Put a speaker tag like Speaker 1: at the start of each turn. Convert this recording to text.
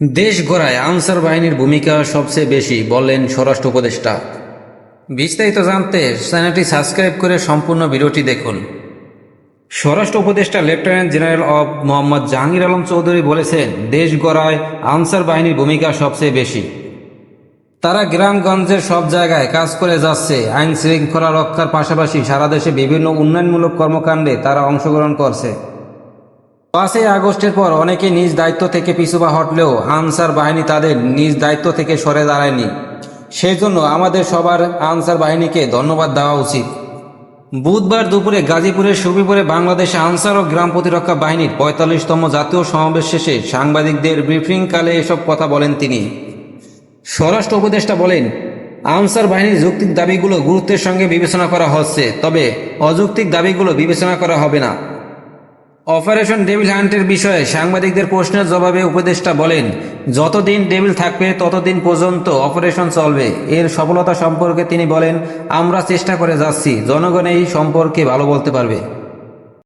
Speaker 1: দেশ গড়ায় আনসার বাহিনীর ভূমিকা সবচেয়ে বেশি বললেন স্বরাষ্ট্র উপদেষ্টা। বিস্তারিত জানতে চ্যানেলটি সাবস্ক্রাইব করে সম্পূর্ণ ভিডিওটি দেখুন। স্বরাষ্ট্র উপদেষ্টা লেফটেন্যান্ট জেনারেল অব মোহাম্মদ জাহাঙ্গীর আলম চৌধুরী বলেছেন, দেশ গড়ায় আনসার বাহিনীর ভূমিকা সবচেয়ে বেশি। তারা গ্রামগঞ্জের সব জায়গায় কাজ করে যাচ্ছে আইন শৃঙ্খলা রক্ষার পাশাপাশি সারা দেশে বিভিন্ন উন্নয়নমূলক কর্মকাণ্ডে তারা অংশগ্রহণ করছে। পাঁচই আগস্টের পর অনেকে নিজ দায়িত্ব থেকে পিছুপা হটলেও আনসার বাহিনী তাদের নিজ দায়িত্ব থেকে সরে দাঁড়ায়নি। সেই জন্য আমাদের সবার আনসার বাহিনীকে ধন্যবাদ দেওয়া উচিত। বুধবার দুপুরে গাজীপুরের সুবিপুরে বাংলাদেশ আনসার ও গ্রাম প্রতিরক্ষা বাহিনীর পঁয়তাল্লিশতম জাতীয় সমাবেশ শেষে সাংবাদিকদের ব্রিফিংকালে এসব কথা বলেন তিনি। স্বরাষ্ট্র উপদেষ্টা বলেন, আনসার বাহিনীর যৌক্তিক দাবিগুলো গুরুত্বের সঙ্গে বিবেচনা করা হচ্ছে, তবে অযৌক্তিক দাবিগুলো বিবেচনা করা হবে না। অপারেশন ডেভিল হান্টের বিষয়ে সাংবাদিকদের প্রশ্নের জবাবে উপদেষ্টা বলেন, যতদিন ডেভিল থাকবে, ততদিন পর্যন্ত অপারেশন চলবে। এর সফলতা সম্পর্কে তিনি বলেন, আমরা চেষ্টা করে যাচ্ছি। জনগণ এই সম্পর্কে ভালো বলতে পারবে।